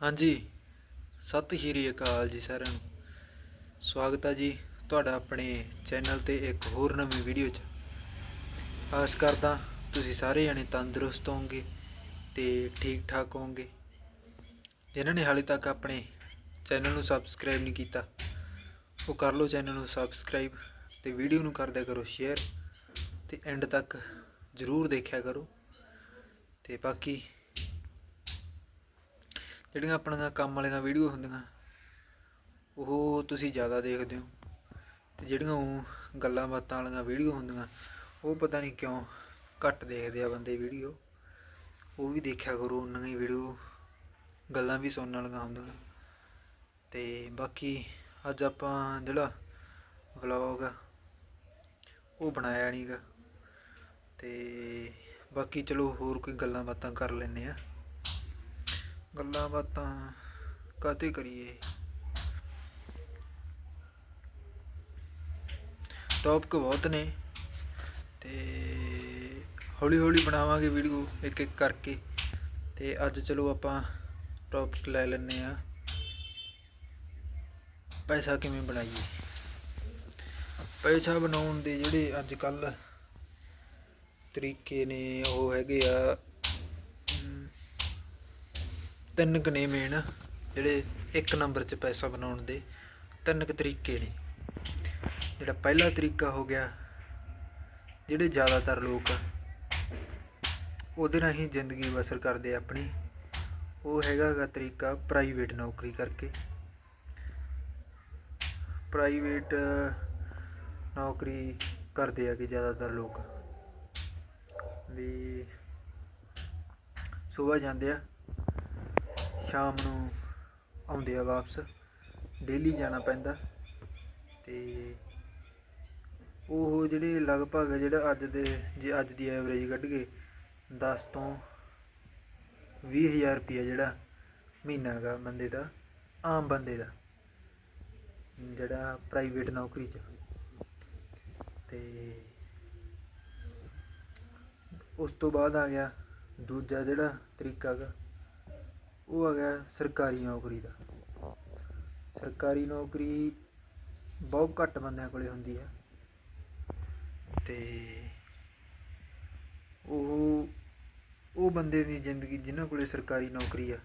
ਹਾਂਜੀ। ਸਤਿ ਸ਼੍ਰੀ ਅਕਾਲ ਜੀ ਸਾਰਿਆਂ ਨੂੰ। ਸਵਾਗਤ ਹੈ ਜੀ ਤੁਹਾਡਾ ਆਪਣੇ ਚੈਨਲ ਤੇ ਇੱਕ ਹੋਰ ਨਵੀਂ ਵੀਡੀਓ 'ਚ। ਆਸ ਕਰਦਾ ਤੁਸੀਂ ਸਾਰੇ ਜਣੇ ਤੰਦਰੁਸਤ ਹੋਵੋਗੇ ਤੇ ਠੀਕ ਠਾਕ ਹੋਵੋਗੇ। ਜਿਨ੍ਹਾਂ ਨੇ ਹਾਲੇ ਤੱਕ ਆਪਣੇ ਚੈਨਲ ਨੂੰ ਸਬਸਕ੍ਰਾਈਬ ਨਹੀਂ ਕੀਤਾ, ਉਹ ਕਰ ਲਓ ਚੈਨਲ ਨੂੰ ਸਬਸਕ੍ਰਾਈਬ ਤੇ ਵੀਡੀਓ ਨੂੰ ਕਰ ਦਿਆ ਕਰੋ ਸ਼ੇਅਰ ਤੇ ਐਂਡ ਤੱਕ ਜ਼ਰੂਰ ਦੇਖਿਆ ਕਰੋ। ਤੇ ਬਾਕੀ ਜਿਹੜੀਆਂ ਆਪਣੀਆਂ ਕੰਮ ਵਾਲੀਆਂ ਵੀਡੀਓ ਹੁੰਦੀਆਂ, ਉਹ ਤੁਸੀਂ ਜ਼ਿਆਦਾ ਦੇਖਦੇ ਹੋ। ਅਤੇ ਜਿਹੜੀਆਂ ਉਹ ਗੱਲਾਂ ਬਾਤਾਂ ਵਾਲੀਆਂ ਵੀਡੀਓ ਹੁੰਦੀਆਂ, ਉਹ ਪਤਾ ਨਹੀਂ ਕਿਉਂ ਘੱਟ ਦੇਖਦੇ ਆ ਬੰਦੇ ਵੀਡੀਓ ਉਹ ਵੀ ਦੇਖਿਆ ਕਰੋ, ਉਹਨਾਂ ਦੀ ਵੀਡੀਓ ਗੱਲਾਂ ਵੀ ਸੁਣਨ ਵਾਲੀਆਂ ਹੁੰਦੀਆਂ। ਤੇ ਬਾਕੀ ਅੱਜ ਆਪਾਂ ਜਿਹੜਾ ਵਲੌਗ ਆ, ਉਹ ਬਣਾਇਆ ਨਹੀਂਗਾ ਤੇ ਬਾਕੀ ਚਲੋ ਹੋਰ ਕੋਈ ਗੱਲਾਂ ਬਾਤਾਂ ਕਰ ਲੈਨੇ ਆ। ਗੱਲਾਂ ਬਾਤਾਂ ਕਾਤੇ ਕਰੀਏ ਟੌਪਿਕ ਬਹੁਤ ਨੇ ਤੇ ਹੌਲੀ ਹੌਲੀ ਬਣਾਵਾਂਗੇ ਵੀਡੀਓ ਇੱਕ ਇੱਕ ਕਰਕੇ ਤੇ ਅੱਜ ਚਲੋ ਆਪਾਂ ਟੌਪਿਕ ਲੈ ਲੈਨੇ ਆ ਪੈਸਾ ਕਿਵੇਂ ਬਣਾਈਏ ਪੈਸਾ ਬਣਾਉਣ ਦੇ ਜਿਹੜੇ ਅੱਜ ਕੱਲ ਤਰੀਕੇ ਨੇ ਉਹ ਹੈਗੇ ਆ ਅਮ, ਤਿੰਨ ਕੁ ਨੇ ਮੇਨ ਜਿਹੜੇ ਇੱਕ ਨੰਬਰ 'ਚ ਪੈਸਾ ਬਣਾਉਣ ਦੇ, ਤਿੰਨ ਕੁ ਤਰੀਕੇ ਨੇ। ਜਿਹੜਾ ਪਹਿਲਾ ਤਰੀਕਾ ਹੋ ਗਿਆ, ਜਿਹੜੇ ਜ਼ਿਆਦਾਤਰ ਲੋਕ ਉਹਦੇ ਰਾਹੀਂ ਜ਼ਿੰਦਗੀ ਬਸਰ ਕਰਦੇ ਆਪਣੀ, ਉਹ ਹੈਗਾ ਤਰੀਕਾ ਪ੍ਰਾਈਵੇਟ ਨੌਕਰੀ ਕਰਕੇ। ਪ੍ਰਾਈਵੇਟ ਨੌਕਰੀ ਕਰਦੇ ਆ ਕਿ ਜ਼ਿਆਦਾਤਰ ਲੋਕ। ਵੀ ਸਵੇਰ ਜਾਂਦੇ ਆ। ਸ਼ਾਮ ਨੂੰ ਆਉਂਦੇ ਆ ਵਾਪਸ। ਡੇਲੀ ਜਾਣਾ ਪੈਂਦਾ। ਤੇ ਉਹ ਜਿਹੜੇ ਲਗਭਗ ਜਿਹੜਾ ਅੱਜ ਦੇ, ਜੇ ਅੱਜ ਦੀ ਐਵਰੇਜ ਕੱਢ ਕੇ 10 ਤੋਂ 20000 ਰੁਪਇਆ ਜਿਹੜਾ ਮਹੀਨਾ ਹੈਗਾ ਬੰਦੇ ਦਾ, ਆਮ ਬੰਦੇ ਦਾ, ਜਿਹੜਾ ਪ੍ਰਾਈਵੇਟ ਨੌਕਰੀ 'ਚ। ਤੇ ਉਸ ਤੋਂ ਬਾਅਦ ਆ ਗਿਆ ਦੂਜਾ ਜਿਹੜਾ ਤਰੀਕਾ ਹੈਗਾ। ਉਹ ਹੈਗਾ ਸਰਕਾਰੀ ਨੌਕਰੀ ਦਾ। ਸਰਕਾਰੀ ਨੌਕਰੀ ਬਹੁਤ ਘੱਟ ਬੰਦਿਆਂ ਕੋਲੇ ਹੁੰਦੀ ਹੈ। ਤੇ ਉਹ ਉਹ ਬੰਦੇ ਦੀ ਜ਼ਿੰਦਗੀ ਜਿਨ੍ਹਾਂ ਕੋਲੇ ਸਰਕਾਰੀ ਨੌਕਰੀ ਆ,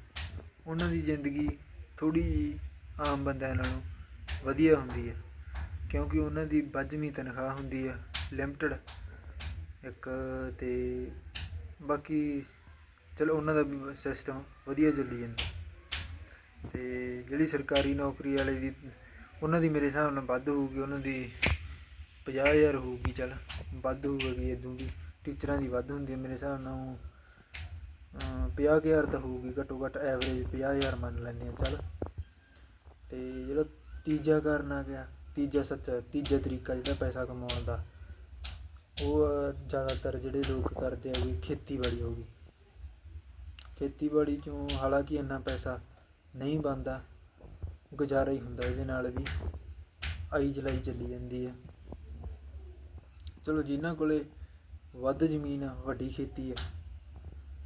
ਉਹਨਾਂ ਦੀ ਜ਼ਿੰਦਗੀ ਥੋੜੀ ਆਮ ਬੰਦਿਆਂ ਨਾਲੋਂ ਵਧੀਆ ਹੁੰਦੀ ਹੈ। ਕਿਉਂਕਿ ਉਹਨਾਂ ਦੀ ਵੱਜਵੀਂ ਤਨਖਾਹ ਹੁੰਦੀ ਹੈ ਲਿਮਟਡ ਇੱਕ ਤੇ ਬਾਕੀ ਚਲੋ ਉਹਨਾਂ ਦਾ ਵੀ ਸਿਸਟਮ ਵਧੀਆ ਚੱਲੀ ਜਾਂਦਾ। ਅਤੇ ਜਿਹੜੀ ਸਰਕਾਰੀ ਨੌਕਰੀ ਵਾਲੇ ਦੀ ਉਹਨਾਂ ਦੀ ਮੇਰੇ ਹਿਸਾਬ ਨਾਲ ਵੱਧ ਹੋਊਗੀ ਉਹਨਾਂ ਦੀ ਪੰਜਾਹ ਹਜ਼ਾਰ ਹੋਊਗੀ ਚੱਲ ਵੱਧ ਹੋਊਗੀ ਇਦੋਂ ਦੀ ਟੀਚਰਾਂ ਦੀ ਵੱਧ ਹੁੰਦੀ ਹੈ ਮੇਰੇ ਹਿਸਾਬ ਨਾਲ ਉਹ, ਅਮ, 50000 ਤਾਂ ਹੋਊਗੀ ਘੱਟੋ ਘੱਟ ਐਵਰੇਜ ਪੰਜਾਹ ਹਜ਼ਾਰ ਮੰਨ ਲੈਂਦੇ ਆ ਚੱਲ। ਅਤੇ ਜਿਹੜਾ ਤੀਜਾ ਕਾਰਨ ਆ ਗਿਆ ਤੀਜਾ ਸੱਚਾ ਤੀਜਾ ਤਰੀਕਾ ਜਿਹੜਾ ਪੈਸਾ ਕਮਾਉਣ ਦਾ ਉਹ ਜ਼ਿਆਦਾਤਰ ਜਿਹੜੇ ਲੋਕ ਕਰਦੇ ਆ ਵੀ ਖੇਤੀਬਾੜੀ ਹੋ ਗਈ। ਖੇਤੀਬਾੜੀ ਚੋਂ ਹਾਲਾਂਕਿ ਇੰਨਾ ਪੈਸਾ ਨਹੀਂ ਬਣਦਾ, ਗੁਜ਼ਾਰਾ ਹੀ ਹੁੰਦਾ ਇਹਦੇ ਨਾਲ ਵੀ, ਆਈ ਚਲਾਈ ਚੱਲੀ ਜਾਂਦੀ ਹੈ। ਚਲੋ ਜਿਨ੍ਹਾਂ ਕੋਲ ਵੱਧ ਜ਼ਮੀਨ ਆ, ਵੱਡੀ ਖੇਤੀ ਆ,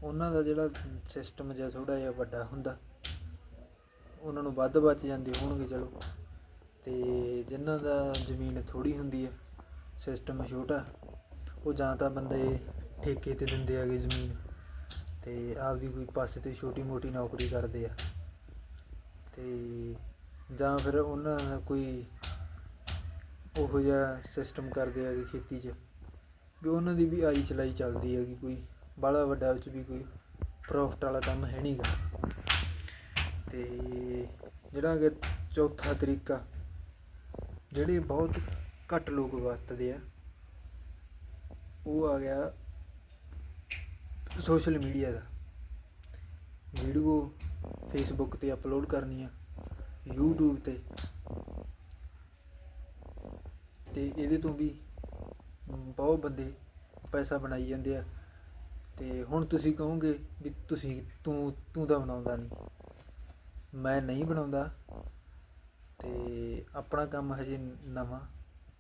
ਉਹਨਾਂ ਦਾ ਜਿਹੜਾ ਸਿਸਟਮ ਜਿਹਾ ਥੋੜ੍ਹਾ ਜਿਹਾ ਵੱਡਾ ਹੁੰਦਾ, ਉਹਨਾਂ ਨੂੰ ਵੱਧ ਬਚ ਜਾਂਦੇ ਹੋਣਗੇ, ਚਲੋ। ਅਤੇ ਜਿਨ੍ਹਾਂ ਦਾ ਜ਼ਮੀਨ ਥੋੜ੍ਹੀ ਹੁੰਦੀ ਹੈ ਸਿਸਟਮ ਛੋਟਾ, ਉਹ ਜਾਂ ਤਾਂ ਬੰਦੇ ਠੇਕੇ ਤੇ ਦਿੰਦੇ ਹੈਗੇ ਜ਼ਮੀਨ। ਤੇ ਆਪਦੀ ਕੋਈ ਪਾਸੇ ਤੇ ਛੋਟੀ ਮੋਟੀ ਨੌਕਰੀ ਕਰਦੇ ਆ। ਤੇ ਜਾਂ ਫਿਰ ਉਹਨਾਂ ਦਾ ਕੋਈ ਉਹੋ ਜਿਹਾ ਸਿਸਟਮ ਕਰਦੇ ਹੈਗੇ ਖੇਤੀ 'ਚ, ਵੀ ਉਹਨਾਂ ਦੀ ਵੀ ਆਈ ਚਲਾਈ ਚੱਲਦੀ ਹੈਗੀ ਕੋਈ ਬਾਹਲਾ ਵੱਡਾ ਵਿੱਚ ਵੀ ਕੋਈ ਪ੍ਰੋਫਿਟ ਵਾਲਾ ਕੰਮ ਹੈ ਨਹੀਂਗਾ ਤੇ ਜਿਹੜਾ ਕਿ ਚੌਥਾ ਤਰੀਕਾ, ਜਿਹੜੇ ਬਹੁਤ ਘੱਟ ਲੋਕ ਵਰਤਦੇ ਆ, ਉਹ ਆ ਗਿਆ ਸੋਸ਼ਲ ਮੀਡੀਆ ਦਾ। ਵੀਡੀਓ ਫੇਸਬੁੱਕ ਤੇ ਅਪਲੋਡ ਕਰਨੀ ਆ, YouTube ਤੇ। ਤੇ ਇਹਦੇ ਤੋਂ ਵੀ ਬਹੁਤ ਬੰਦੇ ਪੈਸਾ ਬਣਾਈ ਜਾਂਦੇ ਆ। ਤੇ ਹੁਣ ਤੁਸੀਂ ਕਹੋਗੇ ਵੀ ਤੁਸੀਂ ਤੂੰ ਤੂੰ ਤਾਂ ਬਣਾਉਂਦਾ ਨਹੀਂ। ਮੈਂ ਨਹੀਂ ਬਣਾਉਂਦਾ। ਤੇ ਆਪਣਾ ਕੰਮ ਹਜੇ ਨਵਾਂ,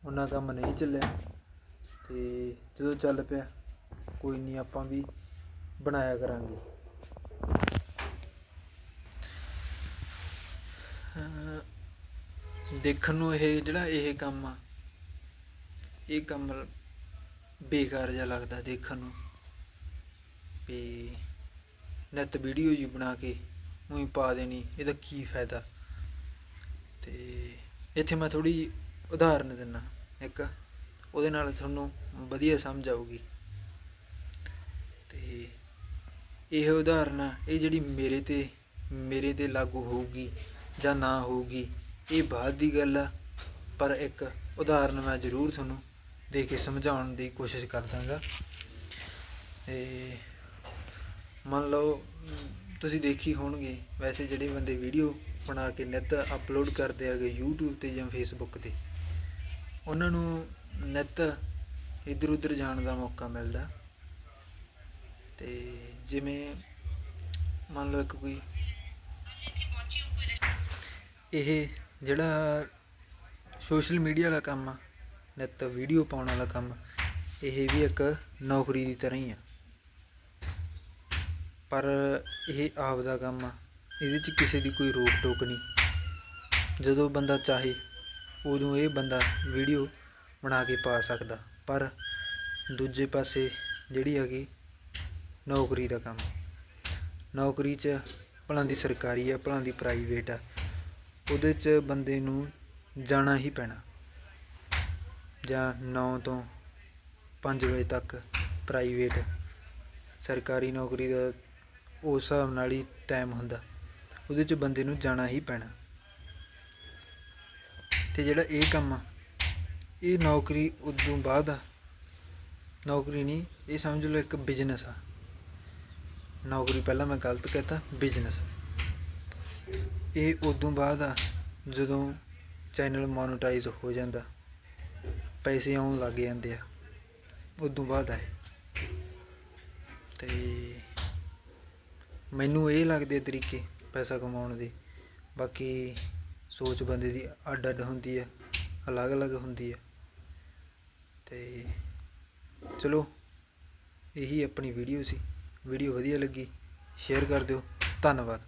ਉਹਨਾਂ ਕੰਮ ਨਹੀਂ ਚੱਲਿਆ। ਤੇ ਜਦੋਂ ਚੱਲ ਪਿਆ, ਕੋਈ ਨਹੀਂ ਆਪਾਂ ਵੀ ਬਣਾਇਆ ਕਰਾਂਗੇ। ਦੇਖਣ ਨੂੰ ਇਹ ਜਿਹੜਾ ਇਹ ਕੰਮ ਆ, ਇਹ ਕੰਮ ਬੇਕਾਰ ਜਿਹਾ ਲੱਗਦਾ ਦੇਖਣ ਨੂੰ। ਵੀ ਨਿੱਤ ਵੀਡੀਓ ਜੀ ਬਣਾ ਕੇ ਉਹੀ ਪਾ ਦੇਣੀ, ਇਹਦਾ ਕੀ ਫਾਇਦਾ? ਤੇ ਇੱਥੇ ਮੈਂ ਥੋੜੀ ਉਦਾਹਰਨ ਦਿੰਨਾ ਇੱਕ, ਉਹਦੇ ਨਾਲ ਤੁਹਾਨੂੰ ਵਧੀਆ ਸਮਝ ਆਊਗੀ ਤੇ ਇਹ ਉਦਾਹਰਨ ਆ, ਇਹ ਜਿਹੜੀ ਮੇਰੇ ਤੇ ਮੇਰੇ ਤੇ ਲਾਗੂ ਹੋਊਗੀ ਜਾਂ ਨਾ ਹੋਊਗੀ, ਇਹ ਬਾਅਦ ਦੀ ਗੱਲ ਆ। ਪਰ ਇੱਕ ਉਦਾਹਰਨ ਮੈਂ ਜ਼ਰੂਰ ਤੁਹਾਨੂੰ ਦੇ ਕੇ ਸਮਝਾਉਣ ਦੀ ਕੋਸ਼ਿਸ਼ ਕਰਦਾਂਗਾ। ਤੇ ਮੰਨ ਲਓ, ਤੁਸੀਂ ਦੇਖੀ ਹੋਣਗੇ, ਵੈਸੇ ਜਿਹੜੇ ਬੰਦੇ ਵੀਡੀਓ ਬਣਾ ਕੇ ਨਿੱਤ ਅਪਲੋਡ ਕਰਦੇ ਹੈਗੇ YouTube ਤੇ ਜਾਂ Facebook ਤੇ, ਉਹਨਾਂ ਨੂੰ ਨਿੱਤ ਇੱਧਰ ਉੱਧਰ ਜਾਣ ਦਾ ਮੌਕਾ ਮਿਲਦਾ। ਤੇ ਜਿਵੇਂ ਮੰਨ ਲਓ ਇੱਕ ਕੋਈ ਇਹ ਜਿਹੜਾ ਸੋਸ਼ਲ ਮੀਡੀਆ ਵਾਲਾ ਕੰਮ ਆ ਨਿੱਤ ਵੀਡੀਓ ਪਾਉਣ ਵਾਲਾ ਕੰਮ, ਇਹ ਵੀ ਇੱਕ ਨੌਕਰੀ ਦੀ ਤਰ੍ਹਾਂ ਹੀ ਆ। ਪਰ ਇਹ ਆਪ ਦਾ ਕੰਮ ਆ, ਇਹਦੇ 'ਚ ਕਿਸੇ ਦੀ ਕੋਈ ਰੋਕ ਟੋਕ ਨਹੀਂ। ਜਦੋਂ ਬੰਦਾ ਚਾਹੇ, ਉਦੋਂ ਇਹ ਬੰਦਾ ਵੀਡੀਓ ਬਣਾ ਕੇ ਪਾ ਸਕਦਾ। ਪਰ ਦੂਜੇ ਪਾਸੇ ਜਿਹੜੀ ਹੈਗੀ ਨੌਕਰੀ ਦਾ ਕੰਮ। ਨੌਕਰੀ 'ਚ ਭਲਾਂ ਦੀ ਸਰਕਾਰੀ ਆ, ਭਲਾਂ ਦੀ ਪ੍ਰਾਈਵੇਟ ਆ। ਉਹਦੇ 'ਚ ਬੰਦੇ ਨੂੰ ਜਾਣਾ ਹੀ ਪੈਣਾ। ਜਾਂ ਨੌ ਤੋਂ ਪੰਜ ਵਜੇ ਤੱਕ ਪ੍ਰਾਈਵੇਟ ਸਰਕਾਰੀ ਨੌਕਰੀ ਦਾ ਉਸ ਹਿਸਾਬ ਨਾਲ ਹੀ ਟਾਈਮ ਹੁੰਦਾ। ਉਹਦੇ 'ਚ ਬੰਦੇ ਨੂੰ ਜਾਣਾ ਹੀ ਪੈਣਾ। ਤੇ ਜਿਹੜਾ ਇਹ ਕੰਮ ਆ, ਇਹ ਨੌਕਰੀ ਉਦੋਂ ਬਾਅਦ ਆ। ਨੌਕਰੀ ਨਹੀਂ ਇਹ ਸਮਝ ਲਓ ਇੱਕ ਬਿਜ਼ਨਸ ਆ। ਨੌਕਰੀ ਪਹਿਲਾਂ ਮੈਂ ਗਲਤ ਕਹਤਾ ਬਿਜ਼ਨਸ ਇਹ ਉਦੋਂ ਬਾਅਦ ਆ, ਜਦੋਂ ਚੈਨਲ ਮੋਨੇਟਾਈਜ਼ ਹੋ ਜਾਂਦਾ। ਪੈਸੇ ਆਉਣ ਲੱਗ ਜਾਂਦੇ ਆ। ਉਦੋਂ ਬਾਅਦ ਆ ਇਹ। ਤੇ ਮੈਨੂੰ ਇਹ ਲੱਗਦੇ ਤਰੀਕੇ ਪੈਸਾ ਕਮਾਉਣ ਦੇ। ਬਾਕੀ ਸੋਚ ਬੰਦੇ ਦੀ ਅੱਡ ਅੱਡ ਹੁੰਦੀ ਆ, ਅਲੱਗ-ਅਲੱਗ ਹੁੰਦੀ ਆ। ਤੇ ਚਲੋ, ਇਹੀ ਆਪਣੀ ਵੀਡੀਓ ਸੀ। ਵੀਡੀਓ ਵਧੀਆ ਲੱਗੀ ਸ਼ੇਅਰ ਕਰ ਦਿਓ ਧੰਨਵਾਦ।